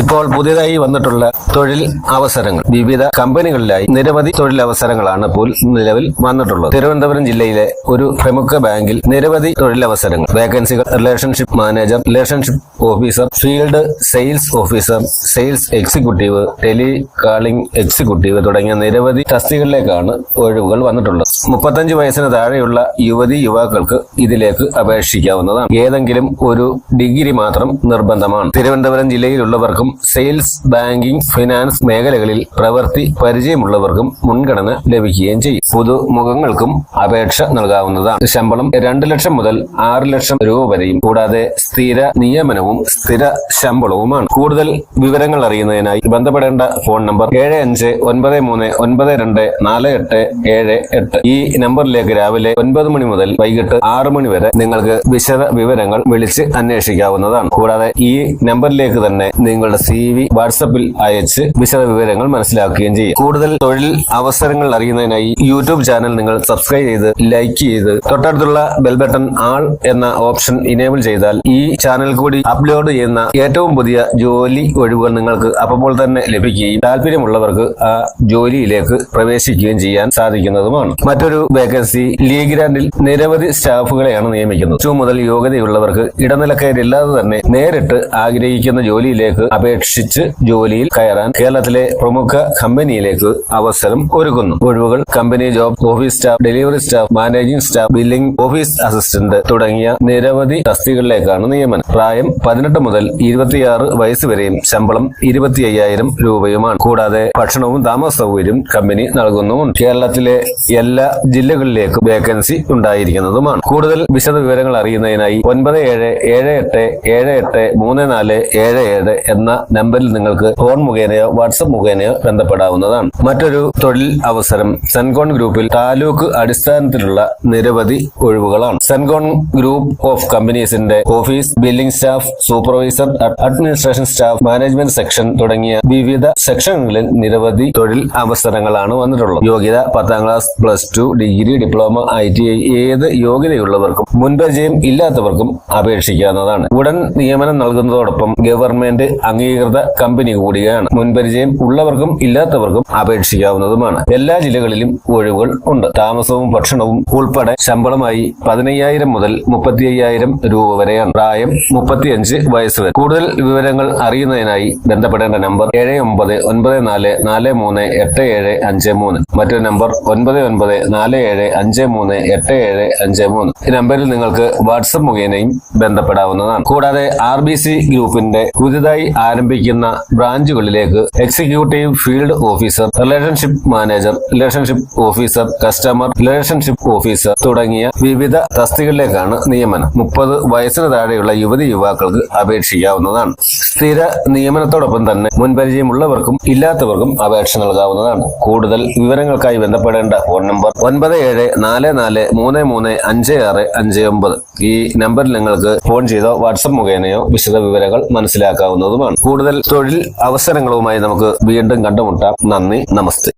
ഇപ്പോൾ പുതിയതായി വന്നിട്ടുള്ള തൊഴിൽ അവസരങ്ങൾ. വിവിധ കമ്പനികളിലായി നിരവധി തൊഴിലവസരങ്ങളാണ് ഇപ്പോൾ നിലവിൽ വന്നിട്ടുള്ളത്. തിരുവനന്തപുരം ജില്ലയിലെ ഒരു പ്രമുഖ ബാങ്കിൽ നിരവധി തൊഴിലവസരങ്ങൾ വേക്കൻസികൾ relationship manager relationship officer field sales officer sales executive tele calling executive തുടങ്ങിയ നിരവധി തസ്തികളിലേക്കാണ് ഒഴിവുകൾ വന്നിട്ടുള്ളത്. മുപ്പത്തഞ്ച് വയസ്സിന് താഴെയുള്ള യുവതി യുവാക്കൾക്ക് ഇതിലേക്ക് അപേക്ഷിക്കാവുന്നതാണ്. ഏതെങ്കിലും ഒരു ഡിഗ്രി മാത്രം നിർബന്ധമാണ്. തിരുവനന്തപുരം ജില്ലയിലുള്ളവർക്കും സെയിൽസ് ബാങ്കിംഗ് ഫിനാൻസ് മേഖലകളിൽ പ്രവൃത്തി പരിചയമുള്ളവർക്കും മുൻഗണന ലഭിക്കുകയും ചെയ്യും. പുതുമുഖങ്ങൾക്കും അപേക്ഷ നൽകാവുന്നതാണ്. ശമ്പളം രണ്ട് ലക്ഷം മുതൽ ആറ് ലക്ഷം രൂപ വരെയും. കൂടാതെ സ്ഥിര നിയമനവും സ്ഥിര ശമ്പളവുമാണ്. കൂടുതൽ വിവരങ്ങൾ അറിയുന്നതിനായി ബന്ധപ്പെടേണ്ട ഫോൺ നമ്പർ ഏഴ് അഞ്ച് ഒൻപത് മൂന്ന് ഒൻപത് രണ്ട് നാല് എട്ട് ഏഴ് എട്ട്. ഈ നമ്പറിലേക്ക് രാവിലെ ഒൻപത് മണി മുതൽ വൈകിട്ട് ആറ് മണി വരെ നിങ്ങൾക്ക് വിശദ വിവരങ്ങൾ വിളിച്ച് അന്വേഷിക്കാവുന്നതാണ്. കൂടാതെ ഈ നമ്പറിലേക്ക് തന്നെ നിങ്ങളുടെ സി വി വാട്സപ്പിൽ അയച്ച് വിശദ വിവരങ്ങൾ മനസ്സിലാക്കുകയും ചെയ്യും. കൂടുതൽ തൊഴിൽ അവസരങ്ങൾ അറിയുന്നതിനായി യൂട്യൂബ് ചാനൽ നിങ്ങൾ സബ്സ്ക്രൈബ് ചെയ്ത് ലൈക്ക് ചെയ്ത് തൊട്ടടുത്തുള്ള ബെൽബട്ടൺ ആൾ എന്ന ഓപ്ഷൻ ഇനേബിൾ ചെയ്താൽ ഈ ചാനൽ കൂടി അപ്ലോഡ് ചെയ്യുന്ന ഏറ്റവും പുതിയ ജോലി ഒഴിവുകൾ നിങ്ങൾക്ക് അപ്പോൾ തന്നെ ലഭിക്കുകയും താല്പര്യമുള്ളവർക്ക് ആ ജോലിയിലേക്ക് പ്രവേശിക്കുകയും ചെയ്യാൻ സാധിക്കുന്നതുമാണ്. മറ്റൊരു വേക്കൻസി ലീഗ് ഗ്രാൻഡിൽ നിരവധി സ്റ്റാഫുകളെയാണ് നിയമിക്കുന്നത്. ഏറ്റവും മുതൽ യോഗ്യതയുള്ളവർക്ക് ഇടനിലക്കാരില്ലാതെ തന്നെ നേരിട്ട് ആഗ്രഹിക്കുന്ന ജോലിയിലേക്ക് അപേക്ഷിച്ച് ജോലിയിൽ കയറാൻ കേരളത്തിലെ പ്രമുഖ കമ്പനിയിലേക്ക് അവസരം ഒരുക്കുന്നു. ഒഴിവുകൾ company job office staff delivery staff managing staff billing office assistant തുടങ്ങിയ നിരവധി തസ്തികളിലേക്കാണ് നിയമനം. പ്രായം പതിനെട്ട് മുതൽ ഇരുപത്തിയാറ് വയസ്സ് വരെയും ശമ്പളം ഇരുപത്തി അയ്യായിരം രൂപയുമാണ്. കൂടാതെ ഭക്ഷണവും താമസ സൗകര്യം കമ്പനി നൽകുന്നുമുണ്ട്. കേരളത്തിലെ എല്ലാ ജില്ലകളിലേക്കും വേക്കൻസി ഉണ്ടായിരിക്കുന്നതുമാണ്. കൂടുതൽ വിശദ വിവരങ്ങൾ അറിയുന്നതിനായി ഒൻപത് ഏഴ് ഏഴ് എട്ട് ഏഴ് എട്ട് മൂന്ന് നാല് ഏഴ് ഏഴ് എന്ന നമ്പറിൽ നിങ്ങൾക്ക് ഫോൺ മുഖേനയോ വാട്സപ്പ് മുഖേനയോ ബന്ധപ്പെടാവുന്നതാണ്. മറ്റൊരു തൊഴിൽ അവസരം സെൻകോൺ ഗ്രൂപ്പിൽ താലൂക്ക് അടിസ്ഥാനത്തിലുള്ള നിരവധി ഒഴിവുകളാണ്. സെൻകോൺ group of കമ്പനീസിന്റെ office billing staff supervisor administration staff management section തുടങ്ങിയ വിവിധ സെക്ഷനുകളിൽ നിരവധി തൊഴിൽ അവസരങ്ങളാണ് വന്നിട്ടുള്ളത്. യോഗ്യത പത്താം class plus two degree diploma I T I ഏത് യോഗ്യതയുള്ളവർക്കും മുൻപരിചയം ഇല്ലാത്തവർക്കും അപേക്ഷിക്കാവുന്നതാണ്. ഉടൻ നിയമനം നൽകുന്നതോടൊപ്പം ഗവൺമെന്റ് അംഗീകൃത കമ്പനി കൂടിയാണ്. മുൻപരിചയം ഉള്ളവർക്കും ഇല്ലാത്തവർക്കും അപേക്ഷിക്കാവുന്നതുമാണ്. എല്ലാ ജില്ലകളിലും ഒഴിവുകൾ ഉണ്ട്. താമസവും ഭക്ഷണവും ഉൾപ്പെടെ ശമ്പളമായി പതിനയ്യായിരം മുതൽ മുപ്പത്തി രൂപ വരെയാണ്. പ്രായം മുപ്പത്തിയഞ്ച് വയസ്സ് വരെ. കൂടുതൽ വിവരങ്ങൾ അറിയുന്നതിനായി ബന്ധപ്പെടേണ്ട നമ്പർ ഏഴ് ഒമ്പത് ഒൻപത് നാല് നാല് മൂന്ന് എട്ട് ഏഴ് അഞ്ച് മൂന്ന്. മറ്റൊരു നമ്പർ ഒൻപത് ഒൻപത് നാല് ഏഴ് അഞ്ച് മൂന്ന് എട്ട് ഏഴ് അഞ്ച് മൂന്ന്. ഈ നമ്പറിൽ നിങ്ങൾക്ക് വാട്സപ്പ് മുഖേനയും ബന്ധപ്പെടാവുന്നതാണ്. കൂടാതെ ആർ ബി സി ഗ്രൂപ്പിന്റെ പുതുതായി ആരംഭിക്കുന്ന ബ്രാഞ്ചുകളിലേക്ക് executive field officer relationship manager relationship officer customer relationship officer തുടങ്ങിയ വിവിധ തസ്തികളിലേക്കാണ് നിയമനം. മുപ്പത് വയസ്സിന് താഴെയുള്ള യുവതി യുവാക്കൾക്ക് അപേക്ഷിക്കാവുന്നതാണ് സ്ഥിര നിയമനത്തോടൊപ്പം തന്നെ മുൻപരിചയമുള്ളവർക്കും ഇല്ലാത്തവർക്കും അപേക്ഷ നൽകാവുന്നതാണ്. കൂടുതൽ വിവരങ്ങൾക്കായി ബന്ധപ്പെടേണ്ട ഫോൺ നമ്പർ ഒൻപത് ഏഴ് നാല് നാല് മൂന്ന് മൂന്ന് അഞ്ച് ആറ് അഞ്ച് ഒമ്പത്. ഈ നമ്പറിൽ നിങ്ങൾക്ക് ഫോൺ ചെയ്തോ വാട്സപ്പ് മുഖേനയോ വിശദ വിവരങ്ങൾ മനസ്സിലാക്കാവുന്നതുമാണ്. കൂടുതൽ തൊഴിൽ അവസരങ്ങളുമായി നമുക്ക് വീണ്ടും കണ്ടുമുട്ടാം. നന്ദി നമസ്തേ.